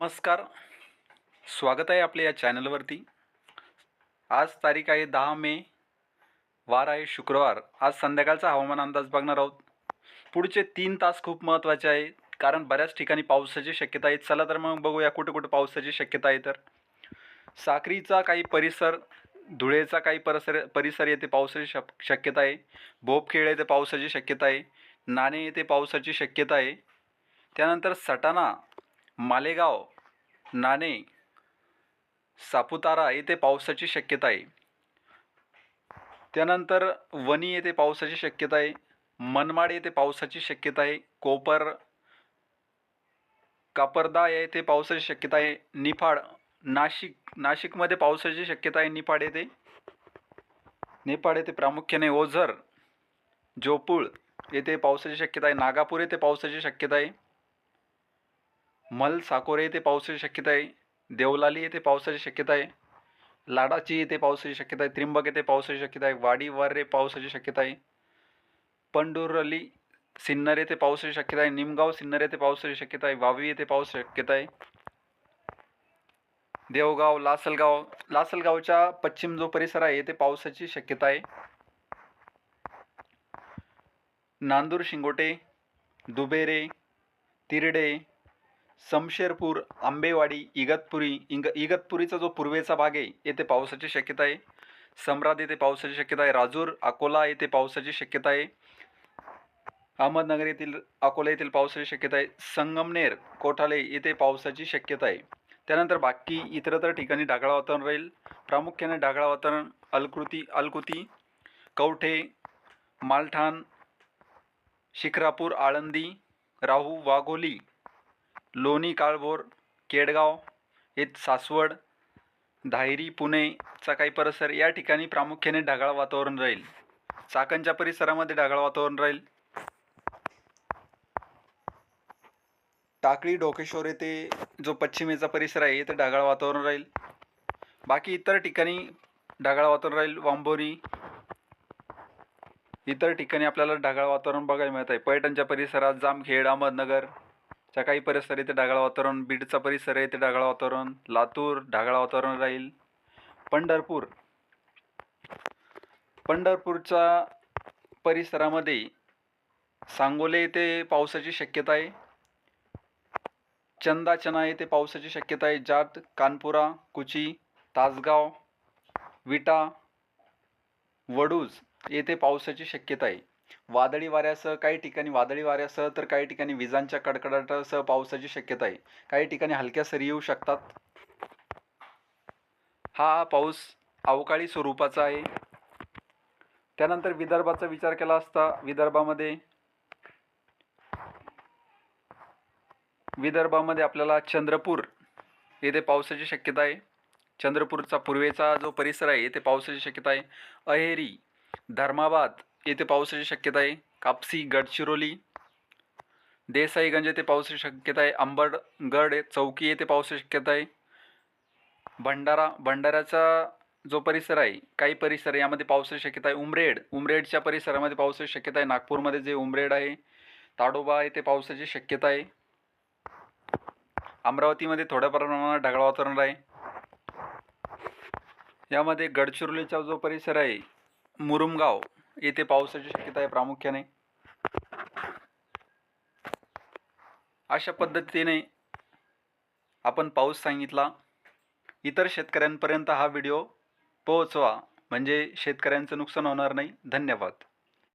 नमस्कार. स्वागत आहे आपल्या या चॅनलवरती. आज तारीख आहे दहा मे. वार आहे शुक्रवार. आज संध्याकाळचा हवामान अंदाज बघणार आहोत. पुढचे तीन तास खूप महत्त्वाचे आहे कारण बऱ्याच ठिकाणी पावसाची शक्यता आहे. चला तर मग बघूया कुठे कुठे पावसाची शक्यता आहे तर. साक्रीचा काही परिसर धुळेचा काही परिसर परिसर येथे पावसाची शक शक्यता आहे. बोपखेळ येथे पावसाची शक्यता आहे. नाणे येथे पावसाची शक्यता आहे. त्यानंतर सटाणा मालेगाव नाणे सापुतारा येथे पावसाची शक्यता आहे. त्यानंतर वणी येथे पावसाची शक्यता आहे. मनमाड येथे पावसाची शक्यता आहे. कोपर कापरदा येथे पावसाची शक्यता आहे. निफाड नाशिक नाशिकमध्ये पावसाची शक्यता आहे. निफाड येथे. निफाड येथे प्रामुख्याने ओझर जोपूळ येथे पावसाची शक्यता आहे. नागापूर येथे पावसाची शक्यता आहे. मल साकोरे येथे पावसाची शक्यता आहे. देवलाली येथे पावसाची शक्यता आहे. लाडाची येथे पावसाची शक्यता आहे. त्रिंबक येथे पावसाची शक्यता आहे. वाडी वारे पावसाची शक्यता आहे. पंडुरली सिन्नर येथे पावसाची शक्यता आहे. निमगाव सिन्नर येथे पावसाची शक्यता आहे. वावी येथे पाऊस शक्यता आहे. देवगाव लासलगाव लासलगावच्या पश्चिम जो परिसर आहे येथे पावसाची शक्यता आहे. नांदूर शिंगोटे दुबेरे तिरडे समशेरपूर आंबेवाडी इगतपुरी इंग इगतपुरीचा जो पूर्वेचा भाग आहे येथे पावसाची शक्यता आहे. सम्राट येथे पावसाची शक्यता आहे. राजूर अकोला येथे पावसाची शक्यता आहे. अहमदनगर येथील अकोला येथील पावसाची शक्यता आहे. संगमनेर कोठाले येथे पावसाची शक्यता आहे. त्यानंतर बाकी इतरतर ठिकाणी ढगाळ वातावरण राहील. प्रामुख्याने ढगाळ वातावरण अलकृती अलकुती कवठे मालठाण शिखरापूर आळंदी राहू वाघोली लोणी काळभोर केडगाव येथ सासवड धायरी पुणेचा काही परिसर या ठिकाणी प्रामुख्याने ढगाळ वातावरण राहील. चाकणच्या परिसरामध्ये ढगाळ वातावरण राहील. टाकळी डोकेश्वर येथे जो पश्चिमेचा परिसर आहे येथे ढगाळ वातावरण राहील. बाकी इतर ठिकाणी ढगाळ वातावरण राहील. वांबोरी इतर ठिकाणी आपल्याला ढगाळ वातावरण बघायला मिळत आहे. पैठणच्या परिसरात जामखेड अहमदनगर सकाळी काही परिसर येथे ढगाळ वातावरण बीडचा परिसर येथे ढगाळ वातावरण लातूर ढगाळ वातावरण राहील. पंढरपूर पंढरपूरच्या परिसरामध्ये सांगोले येथे पावसाची शक्यता आहे. चंदाचना येथे पावसाची शक्यता आहे. जात कानपुरा कुची तासगाव विटा वडूज येथे पावसाची शक्यता आहे. वादळी वाऱ्यासह काही ठिकाणी वादळी वाऱ्यासह तर काही ठिकाणी विजांच्या कडकडाटासह पावसाची शक्यता आहे. काही ठिकाणी हलक्या सरी येऊ शकतात. हा पाऊस अवकाळी स्वरूपाचा आहे. त्यानंतर विदर्भाचा विचार केला असता विदर्भामध्ये विदर्भामध्ये आपल्याला चंद्रपूर येथे पावसाची शक्यता आहे. चंद्रपूरचा पूर्वेचा जो परिसर आहे येथे पावसाची शक्यता आहे. अहेरी धर्माबाद येथे पावसाची शक्यता आहे. कापसी गडचिरोली देसाईगंज येथे पावसाची शक्यता आहे. अंबडगड चौकी येथे पावसाची शक्यता आहे. भंडारा भंडाऱ्याचा जो परिसर आहे काही परिसर यामध्ये पावसाची शक्यता आहे. उमरेड उमरेडच्या परिसरामध्ये पावसाची शक्यता आहे. नागपूरमध्ये जे उमरेड आहे ताडोबा येथे पावसाची शक्यता आहे. अमरावतीमध्ये थोड्या प्रमाणात ढगाळ वातावरण आहे. यामध्ये गडचिरोलीचा जो परिसर आहे मुरुमगाव येथे पावसाची शक्यता आहे प्रामुख्याने. अशा पद्धतीने आपण पाऊस सांगितला. इतर शेतकऱ्यांपर्यंत हा व्हिडिओ पोहोचवा. म्हणजे शेतकऱ्यांचं नुकसान होणार नाही. धन्यवाद.